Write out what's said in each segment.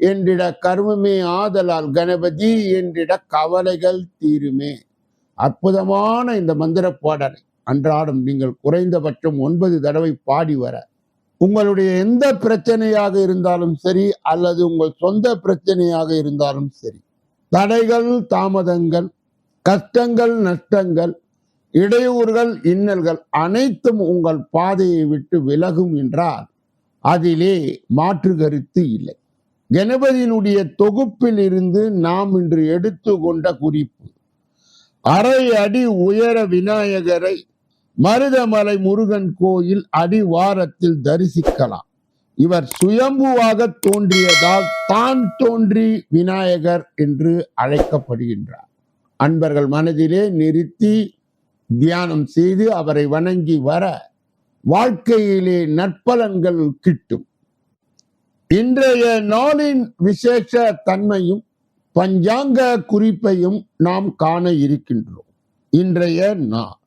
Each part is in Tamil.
என்றிட கர்மமே ஆதலால் கணபதி என்றிட கவலைகள் தீருமே. அற்புதமான இந்த மந்திர பாடலை அன்றாடம் நீங்கள் குறைந்தபட்சம் ஒன்பது தடவை பாடி வர உங்களுடைய எந்த பிரச்சனையாக இருந்தாலும் சரி அல்லது உங்கள் சொந்த பிரச்சனையாக இருந்தாலும் சரி தடைகள் தாமதங்கள் கஷ்டங்கள் நஷ்டங்கள் இடையூறுகள் இன்னல்கள் அனைத்தும் உங்கள் பாதையை விட்டு விலகும் என்றால் அதிலே மாற்று கருத்து இல்லை. கணபதியினுடைய தொகுப்பில் இருந்து நாம் இன்று எடுத்துக்கொண்ட குறிப்பு. அரை அடி உயர விநாயகரை மருதமலை முருகன் கோயில் அடிவாரத்தில் தரிசிக்கலாம். இவர் சுயம்புவாக தோன்றியதால் தான் தோன்றி விநாயகர் என்று அழைக்கப்படுகின்றார். அன்பர்கள் மனதிலே நிறுத்தி தியானம் செய்து அவரை வணங்கி வர வாழ்க்கையிலே நற்பலன்கள் கிட்டும். இன்றைய நாளின் விசேஷ தன்மையும் பஞ்சாங்க குறிப்பையும் நாம் காண இருக்கின்றோம். இன்றைய நாள்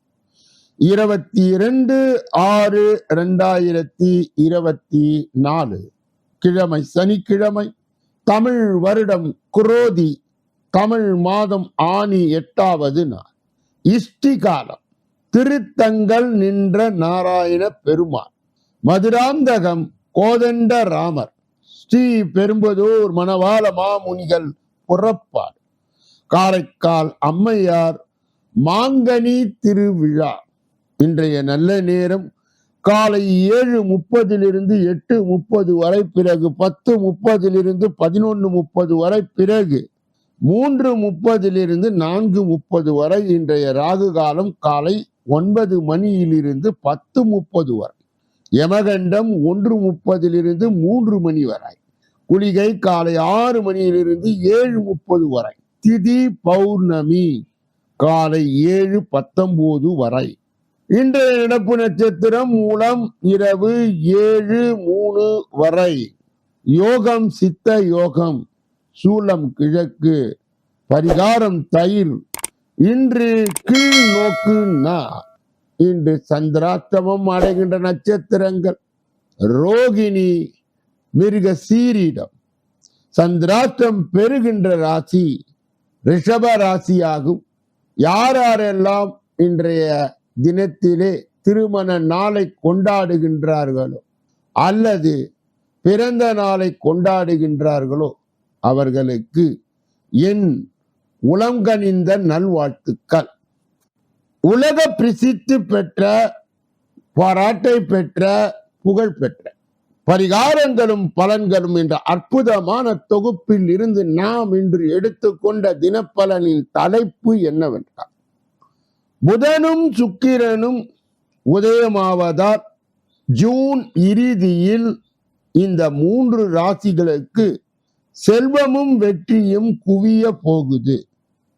இருபத்தி இரண்டு ஆறு ரெண்டாயிரத்தி இருபத்தி நாலு. கிழமை சனிக்கிழமை தமிழ் வருடம் குரோதி தமிழ் மாதம் ஆணி எட்டாவது நாள். இஷ்டி காலம் திருத்தங்கள் நின்ற நாராயண பெருமாள். மதுராந்தகம் கோதண்ட ராமர். ஸ்ரீ பெரும்பதூர் மணவாள மாமுனிகள் புறப்பார். காரைக்கால் அம்மையார் மாங்கனி திருவிழா. இன்றைய நல்ல நேரம் காலை ஏழு முப்பதிலிருந்து எட்டு முப்பது வரை பிறகு பத்து முப்பதிலிருந்து பதினொன்று முப்பது வரை பிறகு மூன்று முப்பதிலிருந்து நான்கு முப்பது வரை இன்றைய ராகு காலம் காலை ஒன்பது மணியிலிருந்து பத்து முப்பது வரை. யமகண்டம் ஒன்று முப்பதிலிருந்து மூன்று மணி வரை. குளிகை காலை ஆறு மணியிலிருந்து ஏழு முப்பது வரை. திதி பௌர்ணமி காலை ஏழு பத்தொன்பது வரை. இன்றைய நடப்பு நட்சத்திரம் மூலம் இரவு ஏழு மூணு வரை. யோகம் சித்த யோகம் சூலம் கிழக்கு பரிகாரம் தயிர். இன்று கீழ் நோக்கு இன்று சந்திராஷ்டமம் அடைகின்ற நட்சத்திரங்கள். ரோகிணி மிருக சீரிடம். சந்திராஷ்டம் பெறுகின்ற ராசி ரிஷப ராசியாகும். யார் யாரெல்லாம் இன்றைய தினத்திலே திருமண நாளை கொண்டாடுகின்றார்களோ அல்லது பிறந்த நாளை கொண்டாடுகின்றார்களோ அவர்களுக்கு என் உளங்கனிந்த நல்வாழ்த்துக்கள். உலக பிரசித்தி பெற்ற பாராட்டை பெற்ற புகழ் பெற்ற பரிகாரங்களும் பலன்களும் என்ற அற்புதமான தொகுப்பில் இருந்து நாம் இன்று எடுத்துக்கொண்ட தினப்பலனின் தலைப்பு என்னவென்றால் புதனும் சுக்கிரனும் உதயமாவதால் ஜூன் இறுதியில் இந்த மூன்று ராசிகளுக்கு செல்வமும் வெற்றியும் குவிய போகுது.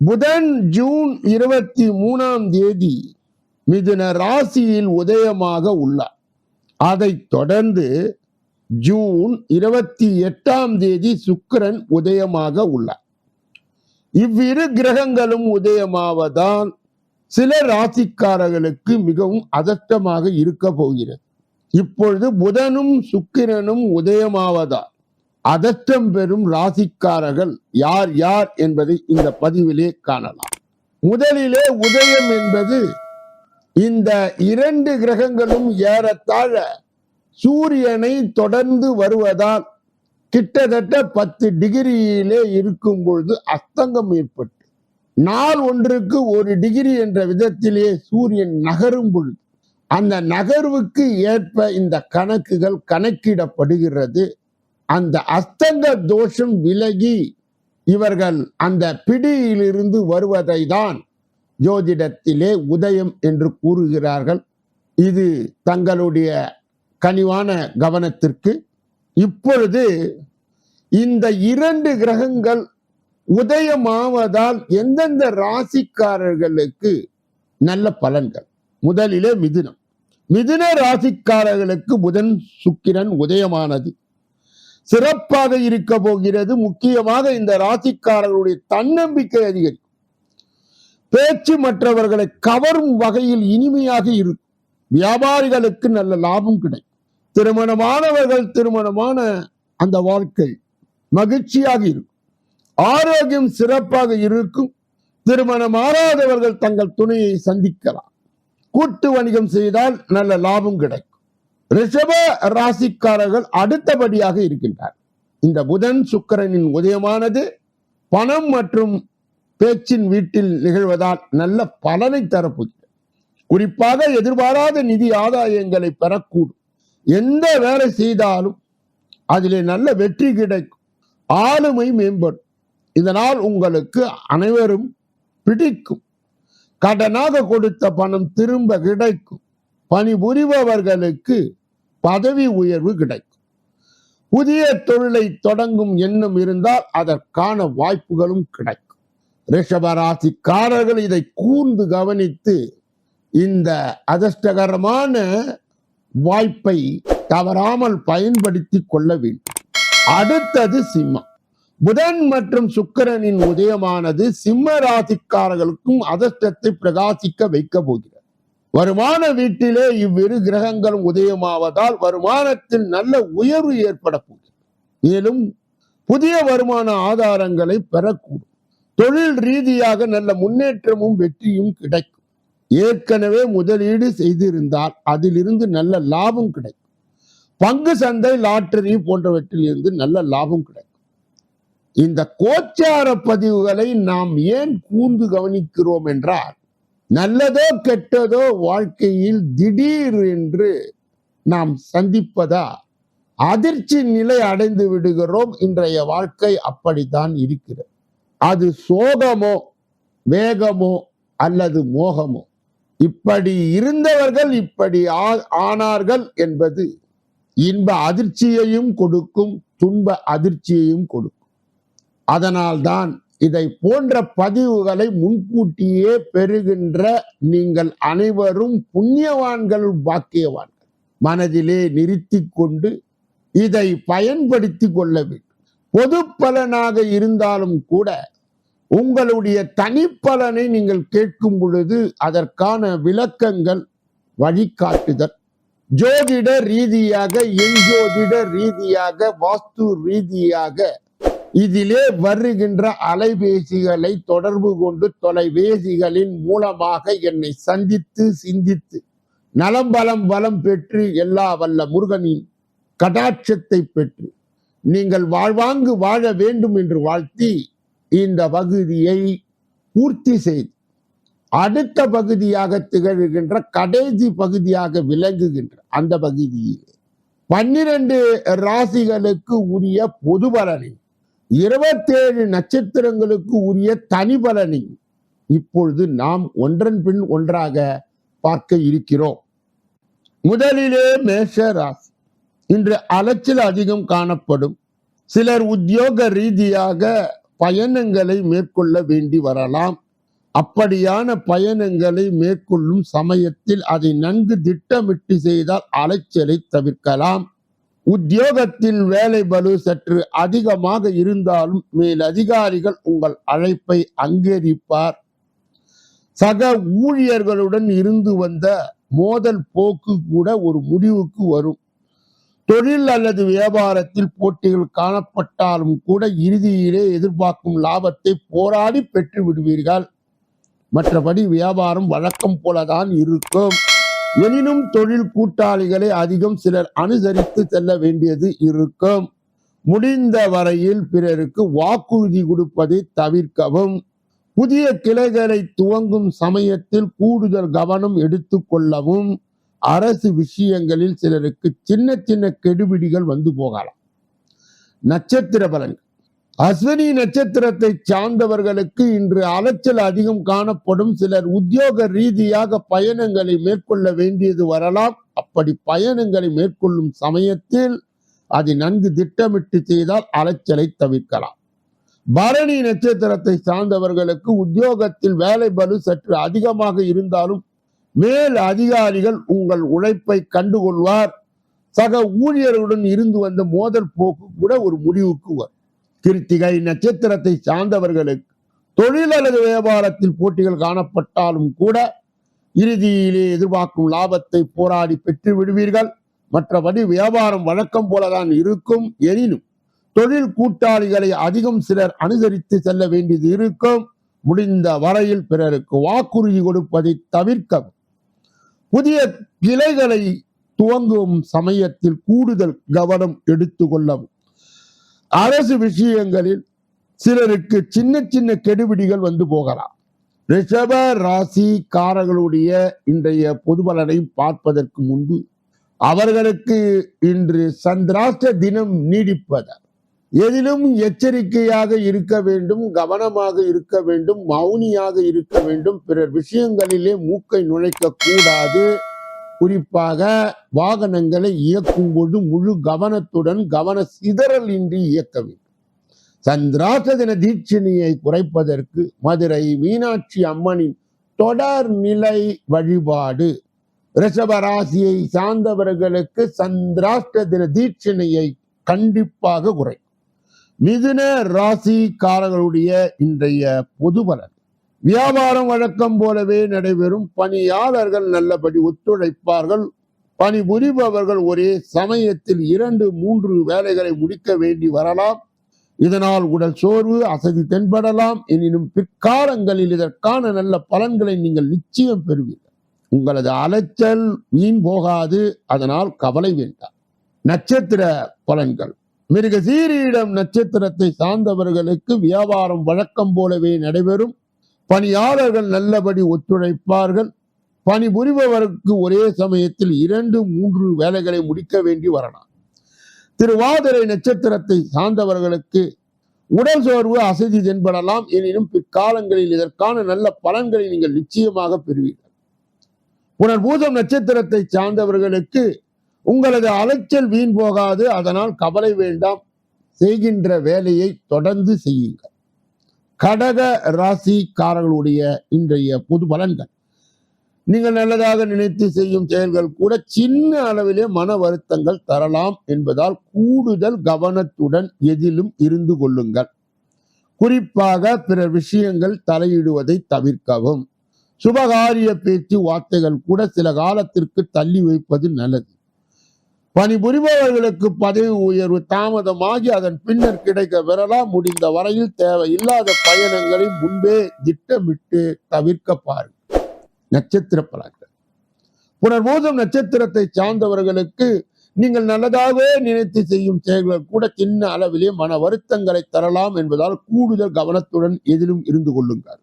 புதன் ஜூன் இருபத்தி மூணாம் தேதி மிதுன ராசியில் உதயமாக உள்ளார். அதைத் தொடர்ந்து ஜூன் இருபத்தி எட்டாம் தேதி சுக்கிரன் உதயமாக உள்ளார். இவ்விரு கிரகங்களும் உதயமாவதால் சில ராசிக்காரர்களுக்கு மிகவும் அதஷ்டமாக இருக்க போகிறது. இப்பொழுது புதனும் சுக்கிரனும் உதயமாவதால் அதட்டம் பெறும் ராசிக்காரர்கள் யார் யார் என்பதை இந்த பதிவிலே காணலாம். முதலிலே உதயம் என்பது இந்த இரண்டு கிரகங்களும் ஏறத்தாழ சூரியனை தொடர்ந்து வருவதால் கிட்டத்தட்ட பத்து டிகிரியிலே இருக்கும் பொழுது அஸ்தங்கம் ஏற்பட்டு நாள் ஒன்றுக்கு ஒரு டிகிரி என்ற விதத்திலே சூரியன் நகரும் பொழுது அந்த நகர்வுக்கு ஏற்ப இந்த கணக்குகள் கணக்கிடப்படுகிறது. அந்த அஸ்தந்த தோஷம் விலகி இவர்கள் அந்த பிடியிலிருந்து வருவதை தான் ஜோதிடத்திலே உதயம் என்று கூறுகிறார்கள். இது தங்களுடைய கனிவான கவனத்திற்கு. இப்பொழுது இந்த இரண்டு கிரகங்கள் உதயமாவதால் எந்தெந்த ராசிக்காரர்களுக்கு நல்ல பலன்கள்? முதலிலே மிதுனம். மிதுன ராசிக்காரர்களுக்கு புதன் சுக்கிரன் உதயமானது. சிறப்பாக இருக்க போகிறது. முக்கியமாக இந்த ராசிக்காரர்களுடைய தன்னம்பிக்கை அதிகரிக்கும். பேச்சு மற்றவர்களை கவரும் வகையில் இனிமையாக இருக்கும். வியாபாரிகளுக்கு நல்ல லாபம் கிடைக்கும். திருமணமானவர்கள் திருமணமான அந்த வாழ்க்கை மகிழ்ச்சியாக இருக்கும். ஆரோக்கியம் சிறப்பாக இருக்கும். திருமணமாகாதவர்கள் தங்கள் துணையை சந்திக்கலாம். கூட்டு வணிகம் செய்தால் நல்ல லாபம் கிடைக்கும். ரிஷப ராசிக்காரர்கள் அடுத்தபடியாக இருக்கின்றார். இந்த புதன் சுக்கிரனின் உதயமானது பணம் மற்றும் பேச்சின் வீட்டில் நிகழ்வதால் நல்ல பலனை தரப்போகிறது. குறிப்பாக எதிர்பாராத நிதி ஆதாயங்களை பெறக்கூடும். எந்த வேலை செய்தாலும் அதிலே நல்ல வெற்றி கிடைக்கும். ஆளுமை மேம்படும். இதனால் உங்களுக்கு அனைவரும் பிடிக்கும். கடனாக கொடுத்த பணம் திரும்ப கிடைக்கும். பணிபுரிபவர்களுக்கு பதவி உயர்வு கிடைக்கும். புதிய தொழிலை தொடங்கும் எண்ணம் இருந்தால் அதற்கான வாய்ப்புகளும் கிடைக்கும். ரிஷபராசிக்காரர்கள் இதை கூர்ந்து கவனித்து இந்த அதிர்ஷ்டகரமான வாய்ப்பை தவறாமல் பயன்படுத்தி கொள்ள வேண்டும். அடுத்தது சிம்மம். புதன் மற்றும் சுக்கரனின் உதயமானது சிம்ம ராசிக்காரர்களுக்கும் அதிர்ஷ்டத்தை பிரகாசிக்க வைக்க போகிறது. வருமான வீட்டிலே இவ்விரு கிரகங்களும் உதயமாவதால் வருமானத்தில் நல்ல உயர்வு ஏற்பட போகிறது. மேலும் புதிய வருமான ஆதாரங்களை பெறக்கூடும். தொழில் ரீதியாக நல்ல முன்னேற்றமும் வெற்றியும் கிடைக்கும். ஏற்கனவே முதலீடு செய்திருந்தால் அதிலிருந்து நல்ல லாபம் கிடைக்கும். பங்கு சந்தை லாட்டரி போன்றவற்றில் இருந்து நல்ல லாபம் கிடைக்கும். இந்த கோச்சார பதிவுகளை நாம் ஏன் கூர்ந்து கவனிக்கிறோம் என்றால் நல்லதோ கெட்டதோ வாழ்க்கையில் திடீர் என்று நாம் சந்திப்பதா? அதிர்ச்சி நிலை அடைந்து விடுகிறோம். இன்றைய வாழ்க்கை அப்படித்தான் இருக்கிறது. அது சோகமோ வேகமோ அல்லது மோகமோ? இப்படி இருந்தவர்கள் இப்படி ஆ- ஆனார்கள் என்பது இன்ப அதிர்ச்சியையும் கொடுக்கும் துன்ப அதிர்ச்சியையும் கொடுக்கும். அதனால்தான் இதை போன்ற பதிவுகளை முன்கூட்டியே பெறுகின்ற நீங்கள் அனைவரும் புண்ணியவான்கள் பாக்கியவான்கள். மனதிலே நிறுத்தி கொண்டு இதை பயன்படுத்தி கொள்ள வேண்டும். பொது பலனாக இருந்தாலும் கூட உங்களுடைய தனிப்பலனை நீங்கள் கேட்கும் பொழுது அதற்கான விளக்கங்கள் வழிகாட்டுதல் ஜோதிட ரீதியாக எஞ்சோதிட ரீதியாக வாஸ்து ரீதியாக இதிலே வருகின்ற அலைபேசிகளை தொடர்பு கொண்டு தொலைபேசிகளின் மூலமாக என்னை சந்தித்து சிந்தித்து நலம் பலம் வளம் பெற்று எல்லா வல்ல முருகனின் கடாட்சத்தை பெற்று நீங்கள் வாழ்வாங்கு வாழ வேண்டும் என்று வாழ்த்தி இந்த பகுதியை பூர்த்தி செய்து அடுத்த பகுதியாக திகழ்கின்ற கடைசி பகுதியாக விளங்குகின்ற அந்த பகுதியிலே பன்னிரண்டு ராசிகளுக்கு உரிய பொது பலனை இருபத்தேழு நட்சத்திரங்களுக்கு உரிய தனி பலனை இப்பொழுது நாம் ஒன்றன் பின் ஒன்றாக பார்க்க இருக்கிறோம். முதலிலே மேஷ ராசி. இன்று அலைச்சல் அதிகம் காணப்படும். சிலர் உத்தியோக ரீதியாக பயணங்களை மேற்கொள்ள வேண்டி வரலாம். அப்படியான பயணங்களை மேற்கொள்ளும் சமயத்தில் அதை நன்கு திட்டமிட்டு செய்தால் அலைச்சலை தவிர்க்கலாம். உத்தியோகத்தில் வேலை பலு சற்று அதிகமாக இருந்தாலும் மேல் அதிகாரிகள் உங்கள் அழைப்பை அங்கீகரிப்பார். சக ஊழியர்களுடன் இருந்து வந்த மோதல் போக்கு கூட ஒரு முடிவுக்கு வரும். தொழில் அல்லது வியாபாரத்தில் போட்டிகள் காணப்பட்டாலும் கூட இறுதியிலே எதிர்பார்க்கும் லாபத்தை போராடி பெற்று விடுவீர்கள் மற்றபடி வியாபாரம் வழக்கம் போலதான் இருக்கும். எனினும் தொழில் கூட்டாளிகளை அதிகம் சிலர் அனுசரித்து செல்ல வேண்டியது இருக்கும். முடிந்த வரையில் பிறருக்கு வாக்குறுதி கொடுப்பதை தவிர்க்கவும். புதிய கிளைகளை துவங்கும் சமயத்தில் கூடுதல் கவனம் எடுத்துக்கொள்ளவும் அரசு விஷயங்களில் சிலருக்கு சின்ன சின்ன கெடுபிடிகள் வந்து போகலாம். நட்சத்திர பலன்கள். அஸ்வினி நட்சத்திரத்தை சார்ந்தவர்களுக்கு இன்று அலைச்சல் அதிகம் காணப்படும். சிலர் உத்தியோக ரீதியாக பயணங்களை மேற்கொள்ள வேண்டியது வரலாம். அப்படி பயணங்களை மேற்கொள்ளும் சமயத்தில் அதை நன்கு திட்டமிட்டு செய்தால் அலைச்சலை தவிர்க்கலாம். பரணி நட்சத்திரத்தை சார்ந்தவர்களுக்கு உத்தியோகத்தில் வேலை பலு சற்று அதிகமாக இருந்தாலும் மேல் அதிகாரிகள் உங்கள் உழைப்பை கண்டுகொள்வார். சக ஊழியர்களுடன் இருந்து வந்த மோதல் போக்கு கூட ஒரு முடிவுக்கு வரும். கிருத்திகை நட்சத்திரத்தை சார்ந்தவர்களுக்கு தொழில் அல்லது வியாபாரத்தில் போட்டிகள் காணப்பட்டாலும் கூட இறுதியிலே எதிர்பார்க்கும் லாபத்தை போராடி பெற்று விடுவீர்கள். மற்றபடி வியாபாரம் வழக்கம் போலதான் இருக்கும். எனினும் தொழில் கூட்டாளிகளை அதிகம் சிலர் அனுசரித்து செல்ல வேண்டியது இருக்கும். முடிந்த வரையில் பிறருக்கு வாக்குறுதி கொடுப்பதை தவிர்க்கவும். புதிய கிளைகளை துவங்கும் சமயத்தில் கூடுதல் கவனம் எடுத்துக்கொள்ளவும் அரசு விஷயங்களில் சிலருக்கு சின்ன சின்ன கெடுபிடிகள் வந்து போகலாம். ரிஷப ராசிக்காரர்களுடைய இன்றைய பொதுபலனை பார்ப்பதற்கு முன்பு அவர்களுக்கு இன்று சந்திராஷ்ட தினம் நீடிப்பதால் எதிலும் எச்சரிக்கையாக இருக்க வேண்டும் கவனமாக இருக்க வேண்டும் மௌனியாக இருக்க வேண்டும். பிறர் விஷயங்களிலே மூக்கை நுழைக்க கூடாது குறிப்பாக வாகனங்களை இயக்கும் பொழுது முழு கவனத்துடன் கவன சிதறல் இன்றி இயக்க வேண்டும். சந்திராச தின தீட்சணியை குறைப்பதற்கு மதுரை மீனாட்சி அம்மனின் தொடர் நிலை வழிபாடு. ரிஷபராசியை சார்ந்தவர்களுக்கு சந்திராஷ்ட தின தீட்சணையை கண்டிப்பாக குறை. மிதுன ராசிக்காரர்களுடைய இன்றைய பொது பலன் வியாபாரம் வழக்கம் போலவே நடைபெறும். பணியாளர்கள் நல்லபடி ஒத்துழைப்பார்கள். பணிபுரிபவர்கள் ஒரே சமயத்தில் இரண்டு மூன்று வேலைகளை முடிக்க வேண்டி வரலாம். இதனால் உடல் சோர்வு அசதி தென்படலாம். எனினும் பிற்காலங்களில் இதற்கான நல்ல பலன்களை நீங்கள் நிச்சயம் பெறுவீர்கள். உங்களது அலைச்சல் வீண் போகாது. அதனால் கவலை வேண்டாம். நட்சத்திர பலன்கள். மிருக சீரியிடம் நட்சத்திரத்தை சார்ந்தவர்களுக்கு வியாபாரம் வழக்கம் போலவே நடைபெறும். பணியாளர்கள் நல்லபடி ஒத்துழைப்பார்கள். பணிபுரிபவருக்கு ஒரே சமயத்தில் இரண்டு மூன்று வேலைகளை முடிக்க வேண்டி வரலாம். திருவாதிரை நட்சத்திரத்தை சார்ந்தவர்களுக்கு உடல் சோர்வு அசதி தென்படலாம். எனினும் பிற்காலங்களில் இதற்கான நல்ல பலன்களை நீங்கள் நிச்சயமாக பெறுவீர்கள். புனர்பூதம் நட்சத்திரத்தை சார்ந்தவர்களுக்கு உங்களது அலைச்சல் வீண் போகாது. அதனால் கவலை வேண்டாம். செய்கின்ற வேலையை தொடர்ந்து செய்யுங்கள். கடக ராசிக்காரர்களுடைய இன்றைய பொது பலன்கள். நீங்கள் நல்லதாக நினைத்து செய்யும் செயல்கள் கூட சின்ன அளவிலே மன வருத்தங்கள் தரலாம் என்பதால் கூடுதல் கவனத்துடன் எதிலும் இருந்து கொள்ளுங்கள். குறிப்பாக பிற விஷயங்கள் தலையிடுவதை தவிர்க்கவும். சுபகாரிய பேச்சு வார்த்தைகள் கூட சில காலத்திற்கு தள்ளி வைப்பது நல்லது. பணிபுரிபவர்களுக்கு பதவி உயர்வு தாமதமாகி அதன் பின்னர் கிடைக்க பெறலாம் முடிந்த வரையில் தேவையில்லாத பயணங்களை முன்பே திட்டமிட்டு தவிர்க்க பாருங்கள். நட்சத்திர பலன்கள். புனர்பூதம் நட்சத்திரத்தை சார்ந்தவர்களுக்கு நீங்கள் நல்லதாகவே நினைத்து செய்யும் செயல்கள் கூட சின்ன அளவிலே மன வருத்தங்களை தரலாம் என்பதால் கூடுதல் கவனத்துடன் எதிலும் இருந்து கொள்ளுங்கள்.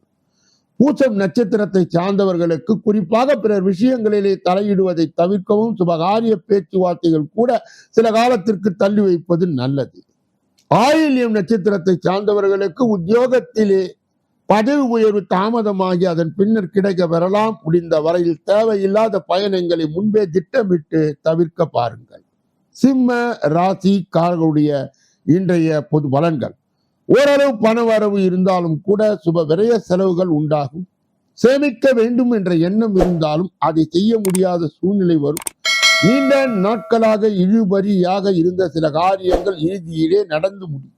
பூசம் நட்சத்திரத்தை சார்ந்தவர்களுக்கு குறிப்பாக பிறர் விஷயங்களிலே தலையிடுவதை தவிர்க்கவும் சுபகாரிய பேச்சுவார்த்தைகள் கூட சில காலத்திற்கு தள்ளி வைப்பது நல்லது. ஆயில்யம் நட்சத்திரத்தை சார்ந்தவர்களுக்கு உத்தியோகத்திலே பதவி உயர்வு தாமதமாகி அதன் பின்னர் கிடைக்க பெறலாம் முடிந்த வரையில் தேவையில்லாத பயணங்களை முன்பே திட்டமிட்டு தவிர்க்க பாருங்கள். சிம்ம ராசிக்காரர்களுடைய இன்றைய பொது பலன்கள். ஓரளவு பண வரவு இருந்தாலும் கூட சுப விரய செலவுகள் உண்டாகும். சேமிக்க வேண்டும் என்ற எண்ணம் இருந்தாலும் அதை செய்ய முடியாத சூழ்நிலை வரும். நீண்ட நாட்களாக இழுபறியாக இருந்த சில காரியங்கள் இறுதியிலே நடந்து முடியும்.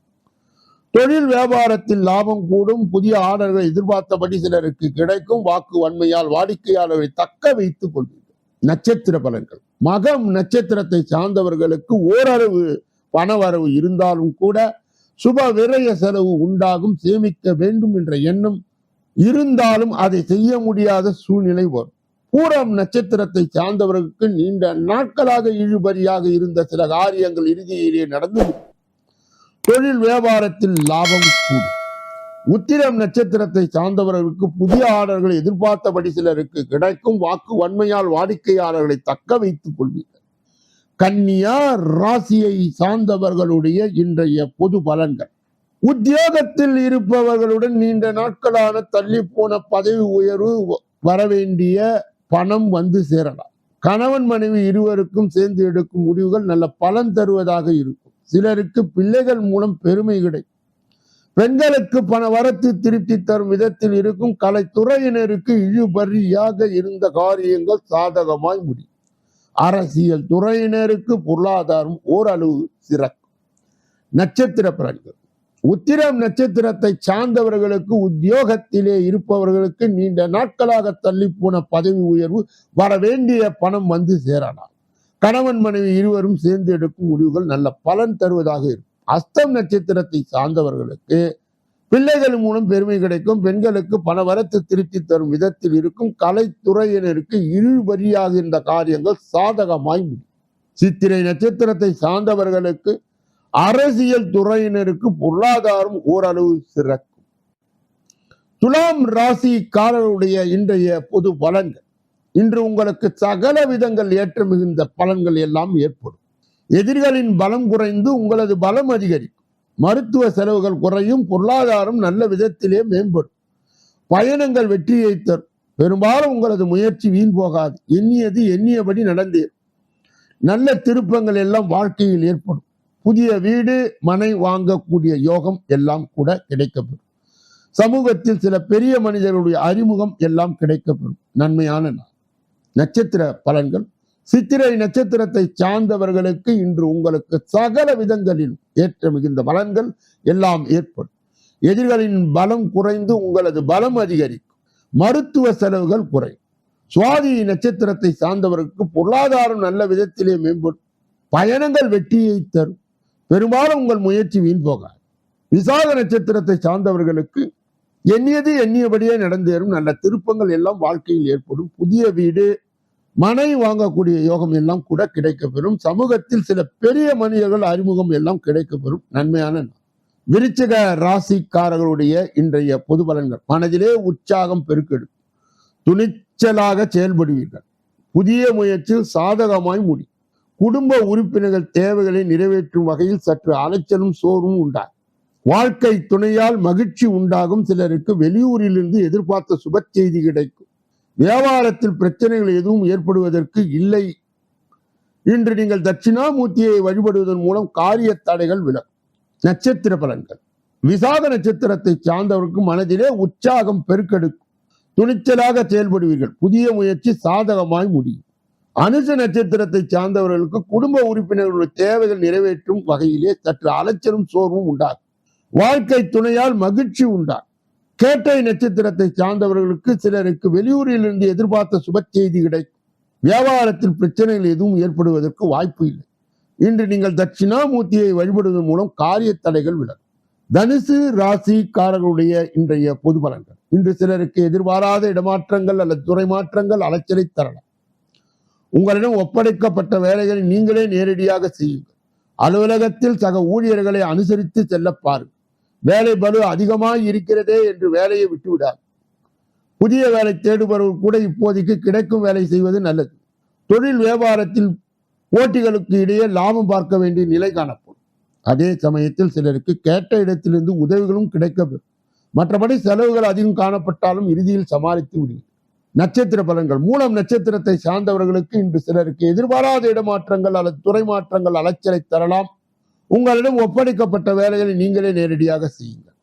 தொழில் வியாபாரத்தில் லாபம் கூடும். புதிய ஆர்டர்கள் எதிர்பார்த்தபடி சிலருக்கு கிடைக்கும். வாக்கு வன்மையால் வாடிக்கையாளர்களை தக்க வைத்துக் கொள்வீர்கள். நட்சத்திர பலன்கள். மகம் நட்சத்திரத்தை சார்ந்தவர்களுக்கு ஓரளவு பணவரவு இருந்தாலும் கூட சுப விரய செலவு உண்டாகும் சேமிக்க வேண்டும் என்ற எண்ணம் இருந்தாலும் அதை செய்ய முடியாத சூழ்நிலை வரும். பூரம் நட்சத்திரத்தை சார்ந்தவர்களுக்கு நீண்ட நாட்களாக இழுபறியாக இருந்த சில காரியங்கள் இறுதியிலே நடந்து தொழில் வியாபாரத்தில் லாபம் கூடும். உத்திரம் நட்சத்திரத்தை சார்ந்தவர்களுக்கு புதிய ஆர்டர்கள் எதிர்பார்த்தபடி சிலருக்கு கிடைக்கும் வாக்கு வன்மையால் வாடிக்கையாளர்களை தக்க வைத்துக் கொள்வீர்கள். கன்னியா ராசியை சார்ந்தவர்களுடைய இன்றைய பொது பலன்கள். உத்தியோகத்தில் இருப்பவர்களுடன் நீண்ட நாட்களான தள்ளி போன பதவி உயர்வு வ- வரவேண்டிய பணம் வந்து சேரலாம். கணவன் மனைவி இருவருக்கும் சேர்ந்து எடுக்கும் முடிவுகள் நல்ல பலன் தருவதாக இருக்கும். சிலருக்கு பிள்ளைகள் மூலம் பெருமை கிடைக்கும். பெண்களுக்கு பண வரத்து திருப்தி தரும் விதத்தில் இருக்கும். கலைத்துறையினருக்கு இழுபறியாக இருந்த காரியங்கள் சாதகமாய் முடியும். அரசியல் துறையினருக்கு பொருளாதாரம் ஓரளவு சிறக்கும். நட்சத்திர பலன்கள் உத்திரம் நட்சத்திரத்தை சார்ந்தவர்களுக்கு உத்தியோகத்திலே இருப்பவர்களுக்கு நீண்ட நாட்களாக தள்ளி போன பதவி உயர்வு வர வேண்டிய பணம் வந்து சேரலாம். கணவன் மனைவி இருவரும் சேர்ந்து எடுக்கும் முடிவுகள் நல்ல பலன் தருவதாக இருக்கும். அஸ்தம் நட்சத்திரத்தை சார்ந்தவர்களுக்கு பிள்ளைகள் மூலம் பெருமை கிடைக்கும். பெண்களுக்கு பல வரத்து திருத்தி தரும் விதத்தில் இருக்கும். கலைத்துறையினருக்கு இழுபறியாக இருந்த காரியங்கள் சாதகமாய் சித்திரை நட்சத்திரத்தை சார்ந்தவர்களுக்கு அரசியல் துறையினருக்கு பொருளாதாரம் ஓரளவு சிறக்கும். துலாம் ராசிக்காரருடைய இன்றைய பொது பலன்கள். இன்று உங்களுக்கு சகல விதங்கள் ஏற்ற மிகுந்த பலன்கள் எல்லாம் ஏற்படும். எதிரிகளின் பலம் குறைந்து உங்களது பலம் அதிகரிக்கும். மருத்துவ செலவுகள் குறையும் பொருளாதாரம் நல்ல விதத்திலே மேம்படும். பயணங்கள் வெற்றியை தரும். பெரும்பாலும் உங்களது முயற்சி வீண் போகாது. எண்ணியது எண்ணியபடி நடந்தீர் நல்ல திருப்பங்கள் எல்லாம் வாழ்க்கையில் ஏற்படும். புதிய வீடு மனை வாங்கக்கூடிய யோகம் எல்லாம் கூட கிடைக்கப்பெறும். சமூகத்தில் சில பெரிய மனிதர்களுடைய அறிமுகம் எல்லாம் கிடைக்கப்பெறும். நன்மையான நாள். நட்சத்திர பலன்கள். சித்திரை நட்சத்திரத்தை சார்ந்தவர்களுக்கு இன்று உங்களுக்கு சகல விதங்களில் ஏற்ற மிகுந்த பலன்கள் எல்லாம் ஏற்படும். எதிர்களின் பலம் குறைந்து உங்களது பலம் அதிகரிக்கும். மருத்துவ செலவுகள் குறையும். சுவாதி நட்சத்திரத்தை சார்ந்தவருக்கு பொருளாதாரம் நல்ல விதத்திலே மேம்படும். பயணங்கள் வெற்றியை தரும். பெரும்பாலும் உங்கள் முயற்சி வீண் போகாது. விசாக நட்சத்திரத்தை சார்ந்தவர்களுக்கு எண்ணியது எண்ணியபடியே நடந்தேறும். நல்ல திருப்பங்கள் எல்லாம் வாழ்க்கையில் ஏற்படும். புதிய வீடு மனை வாங்கக்கூடிய யோகம் எல்லாம் கூட கிடைக்கப்பெறும். சமூகத்தில் சில பெரிய மனிதர்கள் அறிமுகம் எல்லாம் கிடைக்கப்பெறும். நன்மையான விருச்சிக ராசிக்காரர்களுடைய இன்றைய பொது பலன்கள். மனதிலே உற்சாகம் பெருக்கெடுக்கும். துணிச்சலாக செயல்படுவீர்கள். புதிய முயற்சி சாதகமாய் முடி. குடும்ப உறுப்பினர்கள் தேவைகளை நிறைவேற்றும் வகையில் சற்று அலைச்சலும் சோர்வும் உண்டாகும். வாழ்க்கை துணையால் மகிழ்ச்சி உண்டாகும். சிலருக்கு வெளியூரிலிருந்து எதிர்பார்த்த சுப செய்தி கிடைக்கும். வியாபாரத்தில் பிரச்சனைகள் எதுவும் ஏற்படுவதற்கு இல்லை. இன்று நீங்கள் தட்சிணாமூர்த்தியை வழிபடுவதன் மூலம் காரிய தடைகள் விலகும். நட்சத்திர பலன்கள். விசாக நட்சத்திரத்தை சார்ந்தவருக்கு மனதிலே உற்சாகம் பெருக்கெடுக்கும். துணிச்சலாக செயல்படுவீர்கள். புதிய முயற்சி சாதகமாய் முடியும். அனுச நட்சத்திரத்தை சார்ந்தவர்களுக்கு குடும்ப உறுப்பினர்களுடைய தேவைகள் நிறைவேற்றும் வகையிலே சற்று அலைச்சலும் சோர்வும் உண்டாகும். வாழ்க்கை துணையால் மகிழ்ச்சி உண்டாகும். கேட்டை நட்சத்திரத்தை சார்ந்தவர்களுக்கு சிலருக்கு வெளியூரில் இருந்து எதிர்பார்த்த சுப செய்தி கிடைக்கும். வியாபாரத்தில் பிரச்சனைகள் எதுவும் ஏற்படுவதற்கு வாய்ப்பு இல்லை. இன்று நீங்கள் தட்சிணாமூர்த்தியை வழிபடுவதன் மூலம் காரிய தடைகள் விலகும். தனுசு ராசிக்காரர்களுடைய இன்றைய பொது பலன்கள். இன்று சிலருக்கு எதிர்பாராத இடமாற்றங்கள் அல்லது துறை மாற்றங்கள் அலைச்சலை தரலாம். உங்களிடம் ஒப்படைக்கப்பட்ட வேலைகளை நீங்களே நேரடியாக செய்யுங்கள். அலுவலகத்தில் சக ஊழியர்களை அனுசரித்து செல்ல பாருங்கள். வேலை பலு அதிகமாய் இருக்கிறதே என்று வேலையை விட்டுவிடார் புதிய வேலை தேடுபவர்கள் கூட இப்போதைக்கு கிடைக்கும் வேலை செய்வது நல்லது. தொழில் வியாபாரத்தில் போட்டிகளுக்கு இடையே லாபம் பார்க்க வேண்டிய நிலை காணப்படும். அதே சமயத்தில் சிலருக்கு கேட்ட இடத்திலிருந்து உதவிகளும் கிடைக்கப்பெறும். மற்றபடி செலவுகள் அதிகம் காணப்பட்டாலும் இறுதியில் சமாளித்து விடுவீர்கள் நட்சத்திர பலன்கள். மூலம் நட்சத்திரத்தை சார்ந்தவர்களுக்கு இன்று சிலருக்கு எதிர்பாராத இடமாற்றங்கள் அல்லது துறை மாற்றங்கள் அலைச்சலை தரலாம். உங்களிடம் ஒப்படைக்கப்பட்ட வேலைகளை நீங்களே நேரடியாக செய்யுங்கள்.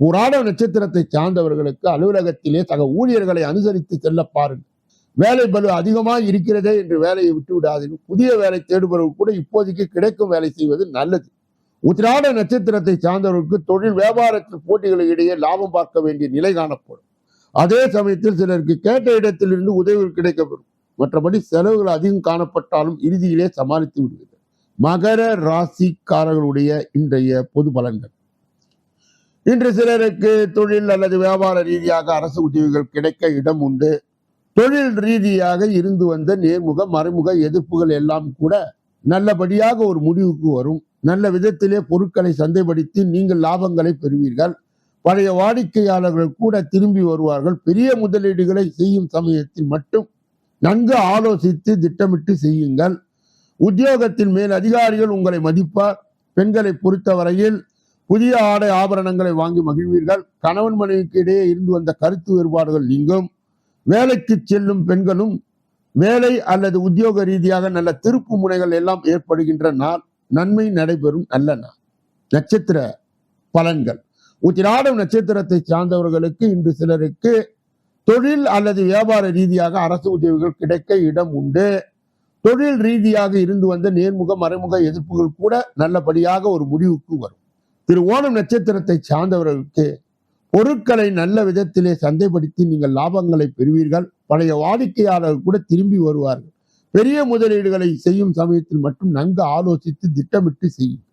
புராண நட்சத்திரத்தை சார்ந்தவர்களுக்கு அலுவலகத்திலே சக ஊழியர்களை அனுசரித்து செல்ல பாருங்கள். வேலை பலு அதிகமாக இருக்கிறதே என்று வேலையை விட்டு விடாதீர்கள். புதிய வேலை தேடுபவர்கள் கூட இப்போதைக்கு கிடைக்கும் வேலை செய்வது நல்லது. உத்திராட நட்சத்திரத்தை சார்ந்தவர்களுக்கு தொழில் வியாபாரத்தில் போட்டிகளுக்கு லாபம் பார்க்க வேண்டிய நிலை காணப்படும். அதே சமயத்தில் சிலருக்கு கேட்ட இடத்திலிருந்து உதவிகள் கிடைக்கப்படும் மற்றபடி செலவுகள் அதிகம் காணப்பட்டாலும் இறுதியிலே சமாளித்து விடுகிறது மகர ராசிக்காரர்களுடைய இன்றைய பொது பலன்கள். இன்று சிலருக்கு தொழில் அல்லது வியாபார ரீதியாக அரசு உதவிகள் கிடைக்க இடம் உண்டு. தொழில் ரீதியாக இருந்து வந்த நேர்முக மறைமுக எதிர்ப்புகள் எல்லாம் கூட நல்லபடியாக ஒரு முடிவுக்கு வரும். நல்ல விதத்திலே பொருட்களை சந்தைப்படுத்தி நீங்கள் லாபங்களை பெறுவீர்கள். பழைய வாடிக்கையாளர்கள் கூட திரும்பி வருவார்கள். பெரிய முதலீடுகளை செய்யும் சமயத்தில் மட்டும் நன்கு ஆலோசித்து திட்டமிட்டு செய்யுங்கள். உத்தியோகத்தின் மேல் அதிகாரிகள் உங்களை மதிப்பார். பெண்களை பொறுத்தவரையில் புதிய ஆடை ஆபரணங்களை வாங்கி மகிழ்வீர்கள். கணவன் மனைவிக்கு இடையே இருந்து வந்த கருத்து வேறுபாடுகள் நீங்கும். வேலைக்கு செல்லும் பெண்களும் வேலை அல்லது உத்தியோக ரீதியாக நல்ல திருப்பு முனைகள் எல்லாம் ஏற்படுகின்ற நாள். நன்மை நடைபெறும் நல்ல நாள். நட்சத்திர பலன்கள். உத்திராடம் நட்சத்திரத்தை சார்ந்தவர்களுக்கு இன்று சிலருக்கு தொழில் அல்லது வியாபார ரீதியாக அரசு உதவிகள் கிடைக்க இடம் உண்டு. தொழில் ரீதியாக இருந்து வந்த நேர்முக மறைமுக எதிர்ப்புகள் கூட நல்லபடியாக ஒரு முடிவுக்கு வரும். திரு ஓணம் நட்சத்திரத்தை சார்ந்தவர்களுக்கு பொருட்களை நல்ல விதத்திலே சந்தைப்படுத்தி நீங்கள் லாபங்களை பெறுவீர்கள். பழைய வாடிக்கையாளர்கள் கூட திரும்பி வருவார்கள். பெரிய முதலீடுகளை செய்யும் சமயத்தில் மட்டும் நன்கு ஆலோசித்து திட்டமிட்டு செய்யும்.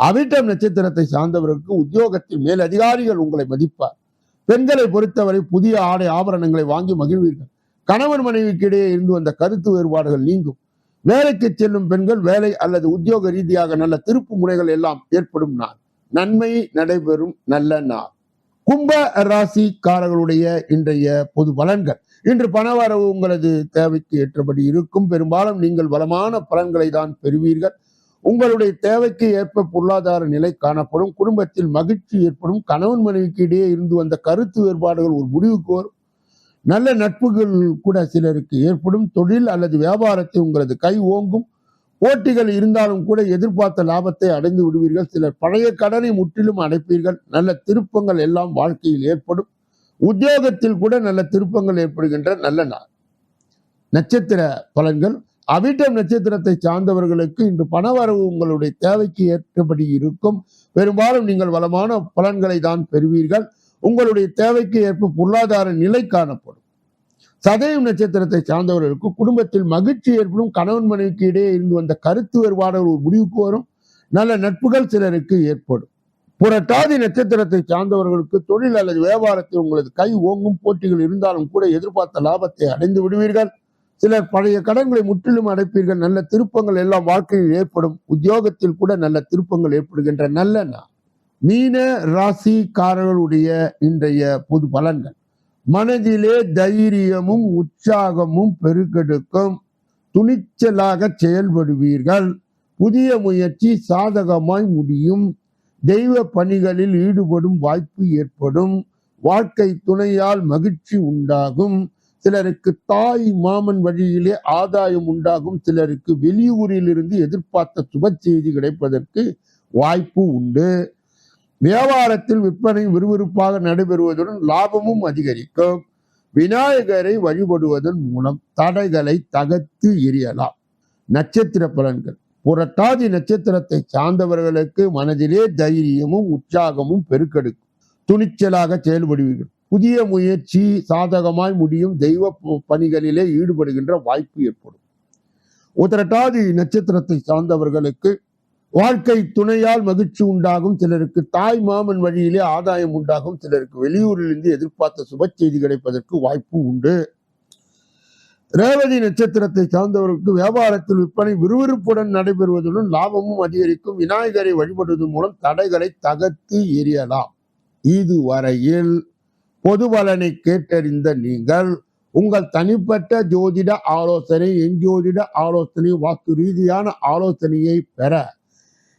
அவிட்டம் நட்சத்திரத்தை சார்ந்தவர்களுக்கு உத்தியோகத்தில் மேல் அதிகாரிகள் உங்களை மதிப்பார். பெண்களை பொறுத்தவரை புதிய ஆடை ஆபரணங்களை வாங்கி மகிழ்வீர்கள். கணவன் மனைவிக்கு இடையே இருந்து வந்த கருத்து வேறுபாடுகள் நீங்கும். வேலைக்கு செல்லும் பெண்கள் வேலை அல்லது உத்தியோக ரீதியாக நல்ல திருப்பு முனைகள் எல்லாம் ஏற்படும் நாள். நன்மை நடைபெறும் நல்ல நாள். கும்ப ராசிக்காரர்களுடைய இன்றைய பொது பலன்கள். இன்று பணவரவு உங்களது தேவைக்கு ஏற்றபடி இருக்கும். பெரும்பாலும் நீங்கள் வளமான பலன்களை தான் பெறுவீர்கள். உங்களுடைய தேவைக்கு ஏற்ப பொருளாதார நிலை காணப்படும். குடும்பத்தில் மகிழ்ச்சி ஏற்படும். கணவன் மனைவிக்கு இடையே இருந்து வந்த கருத்து வேறுபாடுகள் ஒரு முடிவுக்கு வரும். நல்ல நட்புகள் கூட சிலருக்கு ஏற்படும். தொழில் அல்லது வியாபாரத்தை உங்களது கை ஓங்கும். போட்டிகள் இருந்தாலும் கூட எதிர்பார்த்த லாபத்தை அடைந்து விடுவீர்கள். சிலர் பழைய கடனை முற்றிலும் அடைப்பீர்கள். நல்ல திருப்பங்கள் எல்லாம் வாழ்க்கையில் ஏற்படும். உத்தியோகத்தில் கூட நல்ல திருப்பங்கள் ஏற்படுகின்ற நல்ல நாள். நட்சத்திர பலன்கள். அவிட்டம் நட்சத்திரத்தை சார்ந்தவர்களுக்கு இன்று பணவரவு உங்களுடைய தேவைக்கு ஏற்றபடி இருக்கும். பெரும்பாலும் நீங்கள் வளமான பலன்களை தான் பெறுவீர்கள். உங்களுடைய தேவைக்கு ஏற்ப பொருளாதார நிலை காணப்படும். சதயம் நட்சத்திரத்தை சார்ந்தவர்களுக்கு குடும்பத்தில் மகிழ்ச்சி ஏற்படும். கணவன் மனைவிக்கு இடையே இருந்து வந்த கருத்து வேறுபாடுகள் ஒரு முடிவுக்கு வரும். நல்ல நட்புகள் சிலருக்கு ஏற்படும். புரட்டாதி நட்சத்திரத்தை சார்ந்தவர்களுக்கு தொழில் அல்லது வியாபாரத்தில் உங்களது கை ஓங்கும் போட்டிகள் இருந்தாலும் கூட எதிர்பார்த்த லாபத்தை அடைந்து விடுவீர்கள். சிலர் பழைய கடன்களை முற்றிலும் அடைப்பீர்கள். நல்ல திருப்பங்கள் எல்லாம் வாழ்க்கையில் ஏற்படும். உத்தியோகத்தில் கூட நல்ல திருப்பங்கள் ஏற்படுகின்ற நல்ல நாள். மீன ராசிக்காரர்களுடைய இன்றைய பொது பலன்கள். மனதிலே தைரியமும் உற்சாகமும் பெருக்கெடுக்கும். துணிச்சலாக செயல்படுவீர்கள். புதிய முயற்சி சாதகமாய் முடியும். தெய்வ பணிகளில் ஈடுபடும் வாய்ப்பு ஏற்படும். வாழ்க்கை துணையால் மகிழ்ச்சி உண்டாகும். சிலருக்கு தாய் மாமன் வழியிலே ஆதாயம் உண்டாகும். சிலருக்கு வெளியூரிலிருந்து எதிர்பார்த்த சுப செய்தி கிடைப்பதற்கு வாய்ப்பு உண்டு. வியாபாரத்தில் விற்பனை விறுவிறுப்பாக நடைபெறுவதுடன் லாபமும் அதிகரிக்கும். விநாயகரை வழிபடுவதன் மூலம் தடைகளை தகர்த்து எரியலாம் நட்சத்திர பலன்கள். புரட்டாதி நட்சத்திரத்தை சார்ந்தவர்களுக்கு மனதிலே தைரியமும் உற்சாகமும் பெருக்கெடுக்கும். துணிச்சலாக செயல்படுவீர்கள். புதிய முயற்சி சாதகமாய் முடியும். தெய்வ ப- பணிகளிலே ஈடுபடுகின்ற வாய்ப்பு ஏற்படும். உத்திரட்டாதி நட்சத்திரத்தை சார்ந்தவர்களுக்கு வாழ்க்கை துணையால் மகிழ்ச்சி உண்டாகும் சிலருக்கு தாய் மாமன் வழியிலே ஆதாயம் உண்டாகும் சிலருக்கு வெளியூரிலிருந்து எதிர்பார்த்த சுப செய்தி கிடைப்பதற்கு வாய்ப்பு உண்டு. ரேவதி நட்சத்திரத்தை சார்ந்தவர்களுக்கு வியாபாரத்தில் விற்பனை விறுவிறுப்புடன் நடைபெறுவதுடன் லாபமும் அதிகரிக்கும். விநாயகரை வழிபடுவதன் மூலம் தடைகளை தகர்த்து எறியலாம். இதுவரையில் பொது பலனை கேட்டறிந்த நீங்கள் உங்கள் தனிப்பட்ட ஜோதிட ஆலோசனை எஞ்சோதிட ஆலோசனை வாக்கு ரீதியான ஆலோசனையை பெற